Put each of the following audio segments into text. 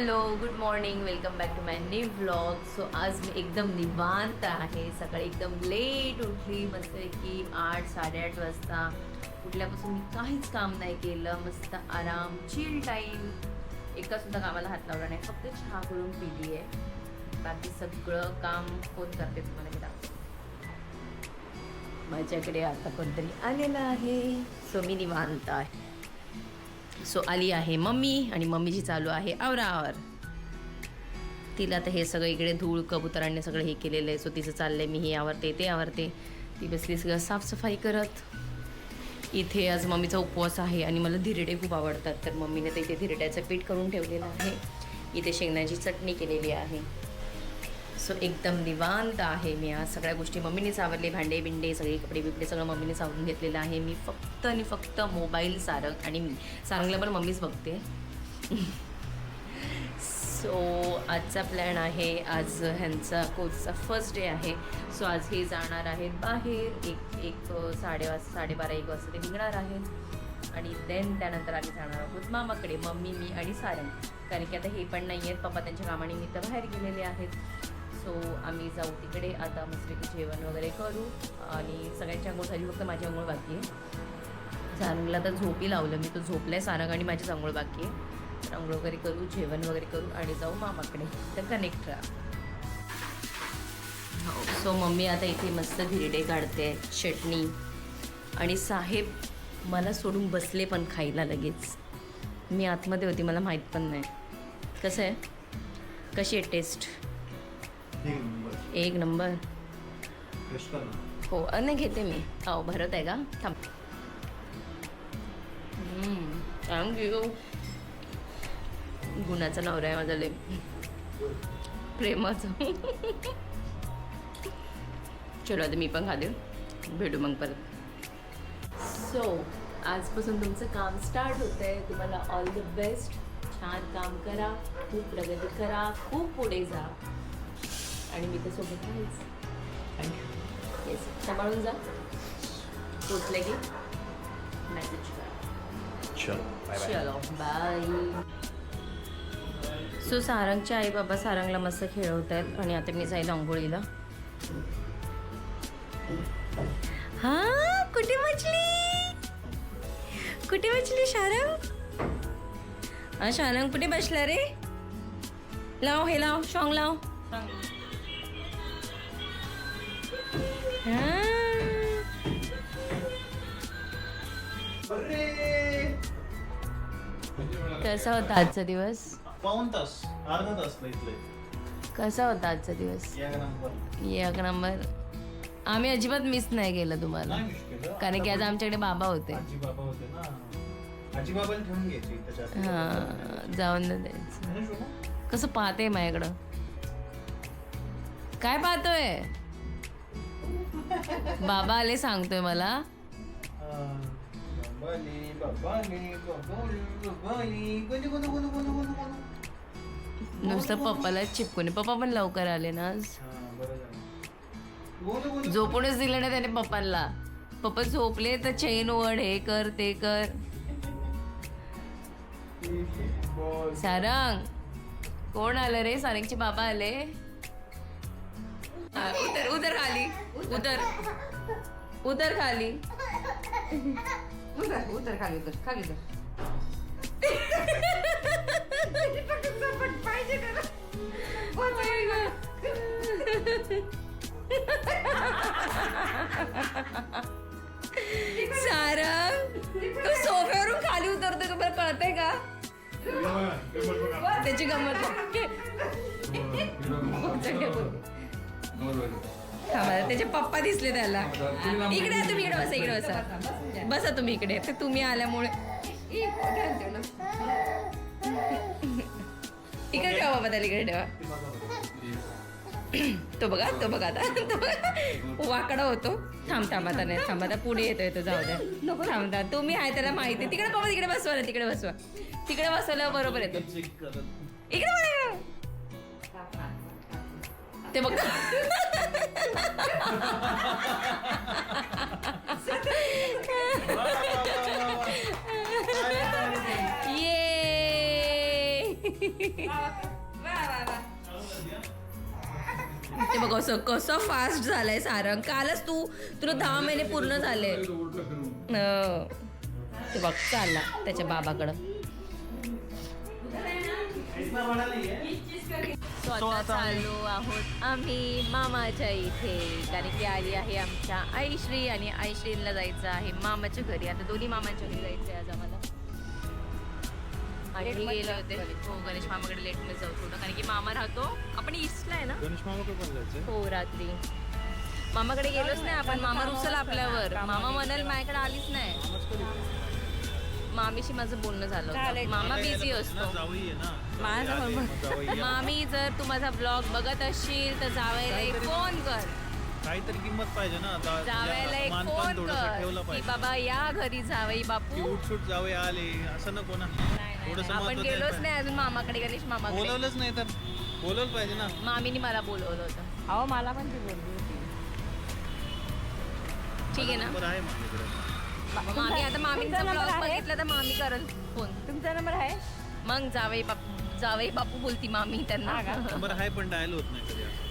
Hello good morning welcome back to my new blog so आज मी एकदम निवांत आहे. सकाळी एकदम लेट उठली. मस्त की आठ साडेआठ वाजता उठल्यापासून मी काहीच काम नाही केलं. मस्त आराम चिल टाईम एका सुद्धा कामाला हात लावला नाही. फक्त चहा करून पिली आहे बाकी सगळं काम कोण करते तुम्हाला मी दाखवते. माझ्याकडे आता कोणतरी आलेलं आहे. सो मी निवांत आहे. सो आली आहे मम्मी आणि मम्मीची चालू आहे आवरावर. तिला तर हे सगळं इकडे धूळ कबुतरांनी सगळं हे केलेलं आहे. सो तिचं चाललंय मी हे आवरते ते आवरते. ती बसली सगळं साफसफाई करत. इथे आज मम्मीचा उपवास आहे आणि मला धिरडे खूप आवडतात. तर मम्मीने तर इथे धिरड्याचं पीठ करून ठेवलेलं आहे. इथे शेंगण्याची चटणी केलेली आहे. सो एकदम निवांत आहे मी आज. सगळ्या गोष्टी मम्मीने सावरले भांडे बिंडे सगळे कपडे बिपडे सगळं मम्मीने सावरून घेतलेलं आहे. मी फक्त आणि फक्त मोबाईल सारंग आणि मी. सारंगला पण मम्मीच बघते. सो आजचा प्लॅन आहे. आज ह्यांचा कोचचा फर्स्ट डे आहे. सो आज हे जाणार आहेत बाहेर. एक एक साडे वाज साडेबारा एक वाजता ते निघणार आहेत. आणि देन त्यानंतर आम्ही जाणार आहोत मामाकडे मम्मी मी आणि सारंग. कारण की आता हे पण नाही आहेत पप्पा त्यांच्या कामानिमित्त बाहेर गेलेले आहेत. सो आम्ही जाऊ तिकडे. आता मस्तपैकी जेवण वगैरे करू. आणि सगळ्यांची आंघोळ झाली फक्त माझी आंघोळ बाकी आहे. सारंगला तर झोपी लावलं मी तो झोपलाय सारंग आणि माझी आंघोळ बाकी आहे. तर आंघोळ वगैरे करू जेवण वगैरे करू आणि जाऊ मामाकडे. तर कनेक्ट राहा. हो सो मम्मी आता इथे मस्त धिरडे काढते चटणी आणि साहेब मला सोडून बसले पण खायला लगेच. मी आतमध्ये होती मला माहीत पण नाही. कसं आहे? कशी आहे टेस्ट एक नंबर. हो नाही घेते मी. हो भरत आहे का? थांब. थँक्यू गुणाचा नवरा आहे माझा लय. प्रेमाचा. चलो आता मी पण खाते. भेटू मग परत. सो आजपासून तुमचं काम स्टार्ट होतं आहे तुम्हाला ऑल द बेस्ट छान काम करा. खूप प्रगती करा. खूप पुढे जा. आणि मी तर सोबत राहीच येस सांभाळून जा. पोचले की. मेसेज करा. चलो बाय सो सारंगचे आई बाबा सारंगला मस्त खेळवत आहेत आणि आता मी जाईल आंघोळीला. हा? कुठे बसली कुठे बसली शारंग हा शारंग कुठे बसला रे? लाव हे लाव शॉंग लाव. कसा होता आजचा दिवस? पाऊन तास अर्धा तास इथले. कसा होता आजचा दिवस? नंबर. एक नंबर. आम्ही अजिबात मिस नाही केलं तुम्हाला. नाही मिस केलं. कारण की आज आमच्याकडे बाबा होते. आजी बाबा होते ना. आजी बाबाला ठेवून घ्यायची त्याच्यात हा जाऊन द्यायचं? कसं पाहते माझ्याकडं काय पाहतोय? बाबा आले सांगतोय मला. नुसतं पप्पाला चिपकून. पप्पा पण लवकर आले ना आज. झोपूनच दिलं ना त्याने पप्पाला. पप्पा झोपले तर चैन वड हे कर ते कर. सारंग कोण आलं रे? सारंगचे बाबा आले. उतर उतर खाली. उतर. उतर खाली. उतर उतर खाली उतर खाली उतर. सारंग तू सोफ्यावरून खाली उतरतोय का बरं कळतंय का? त्याची गंमत. थांबा, त्याचे पप्पा दिसले त्याला. इकडे या तुम्ही इकडे बसा इकडे बसा. बसा तुम्ही इकडे. तर तुम्ही आल्यामुळे. इकडे ठेवा बाबा त्याला इकडे ठेवा. तो बघा तो बघा आता. तो बघा. वाकडा होतो. थांब थांब आता नाही थांब आता पुढे येतो येतो जाऊ द्या नको थांब. तुम्ही आहे त्याला माहिती. आहे. तिकडे बाबा तिकडे बसवा ना तिकडे बसवा. तिकडे बसवल्यावर बरोबर येतो. इकडे बघा. ते बघा. ये ते बघ असं कसं फास्ट झालंय सारंग कालच तू तुला दहा महिने पूर्ण झाले. हो. ते बघ चालला त्याच्या बाबाकडं. चाललो आहोत आम्ही मामाच्या इथे. कारण की आली आहे आमच्या आईश्री आणि आईश्रीला जायचं आहे मामाच्या घरी. आता दोन्ही मामाच्या घरी जायचं आहे आज आम्हाला. आणि हे गेले होते. हो गणेश मामाकडे लेटमध्ये जाऊ थोडं. कारण की मामा राहतो. आपण ईस्टला आहे ना? गणेश मामाकडे पण जायचं हो रात्री. मामाकडे गेलोच नाही आपण. मामा रुसल आपल्यावर. मामा म्हणाल माझ्याकडे आलीच नाही. मामीशी माझं बोलणं झालं होतं. मामा बिझी असतो. माझ्याबरोबर. मामी जर तू माझा ब्लॉग बघत असशील तर जावयाला एक फोन कर. काहीतरी किंमत पाहिजे ना. जावयाला एक फोन थोडंसं कर ठेवलं की पाहिजे. बाबा या घरी जावई बापू. उठसूट जावे आले. असं नको ना. आपण गेलोच नाही अजून मामाकडे गणेश मामाकडे. बोलवलंच नाही तर बोलवलं पाहिजे ना. मामीने मला बोलवलं होतं. अहो मला पण ती बोलली होती. ठीक आहे ना? मामी आता मामींचा तुमचा ब्लॉग नंबर आहे? बघितला तर मामी करल फोन. तुमचा नंबर आहे? मग जावई बापू जावई बापू बोलती मामी त्यांना. का? नंबर आहे पण डायल होत नाही कधी असं.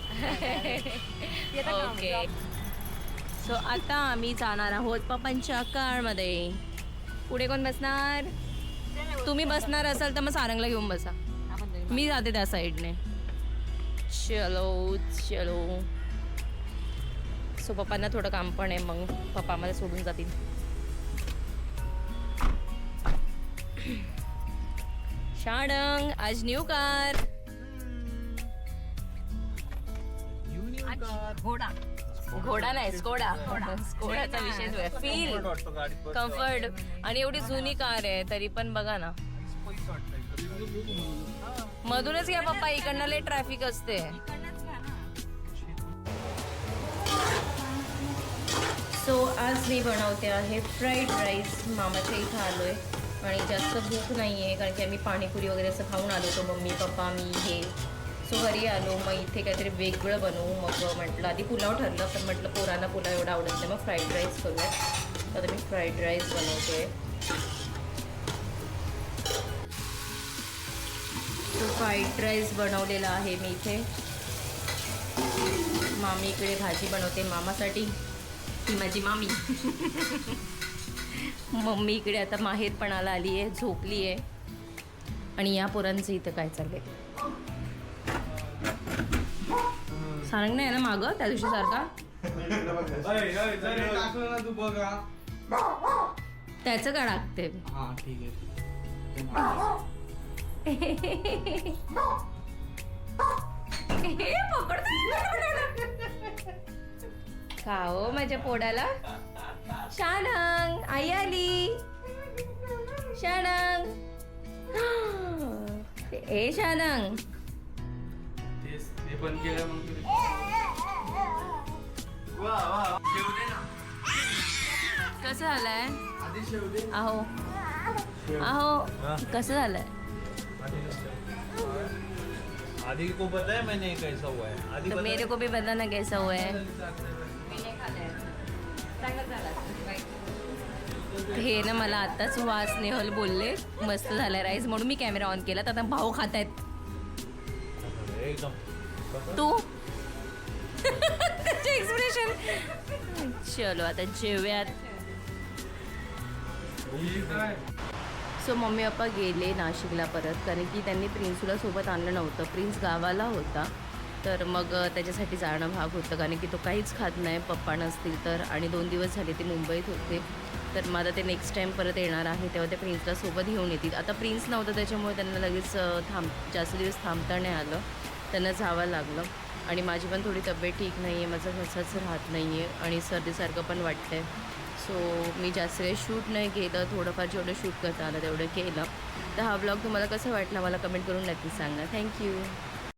ते तर काम ओके सो आता आम्ही जाणार आहोत पप्पांच्या कारमध्ये. पुढे कोण बसणार? तुम्ही बसणार असाल तर मग सारंगला घेऊन बसा. आपण दोघी मी जाते त्या साईडने. चलो चलो. सो पप्पांना थोडं काम पण आहे मग पप्पा मला सोडून जातील. शाडंग आज न्यू कार घोडा. घोडा नाही स्कोडा. स्कोडाचा विषय फील. कम्फर्ट आणि एवढी जुनी कार आहे तरी पण बघा ना. मधूनच घ्या पप्पा इकडनं लय ट्रॅफिक असते. सो आज मी बनवते आहे फ्राईड राईस मामाच्या इथं आलो आहे आणि जास्त भूक नाही आहे कारण की आम्ही पाणीपुरी वगैरे असं खाऊन आलो होतो. मम्मी पप्पा मी हे. सो घरी आलो. मग इथे काहीतरी वेगळं बनवू. मग म्हटलं आधी पुलाव ठरलं पण म्हटलं पोरांना पुलाव एवढा आवडत नाही. मग फ्राईड राईस करूया तर आता मी फ्राईड राईस बनवते तो फ्राईड राईस बनवलेला आहे मी इथे. मामी इकडे भाजी बनवते. मामासाठी. ती माझी मामी. मम्मी इकडे आता माहेरपणाला आली आहे झोपली आहे आणि या पोरांचं इथं काय चाललंय? सारंग नाही ना मागं? त्या दिवशी सारखा? त्याचं का टाकते का हो माझ्या पोडाला शानंग आई आली शानंग ए शानंग तेच ते पण केलं मग तुम्ही कसं झालंय आधी अहो अहो कसं झालंय आदि को बताया मैंने कैसा हुआ है आदि तो मेरे को भी पता ना कैसा हुआ है हे ना मला आताच वास नेहल बोलले. मस्त झालं राईस म्हणून मी कॅमेरा ऑन केला. तर आता भाऊ खात आहेत तू एक्सप्रेशन चलो आता जेव्यात. सो मम्मी पप्पा गेले नाशिकला परत. कारण की त्यांनी प्रिन्सला सोबत आणलं नव्हतं. प्रिन्स गावाला होता. तर मग त्याच्यासाठी जाणं भाग होतं. कारण की तो काहीच खात नाही. पप्पा नसतील तर. आणि दोन दिवस झाले ते मुंबईत होते. तर मग आता ते नेक्स्ट टाईम परत येणार आहे तेव्हा ते प्रिन्सला सोबत घेऊन येतील. आता प्रिन्स नव्हतं त्याच्यामुळे त्यांना लगेच थांब जास्त दिवस थांबता नाही आलं. त्यांना जावं लागलं. आणि माझी पण थोडी तब्येत ठीक नाही आहे माझं घसाच राहत नाही आहे आणि सर्दीसारखं पण वाटतं आहे सो मी जास्त काही शूट नाही केलं थोडंफार जेवढं शूट करता आलं तेवढं केलं. तर हा ब्लॉग तुम्हाला कसा वाटला मला कमेंट करून नक्की सांगा. थँक्यू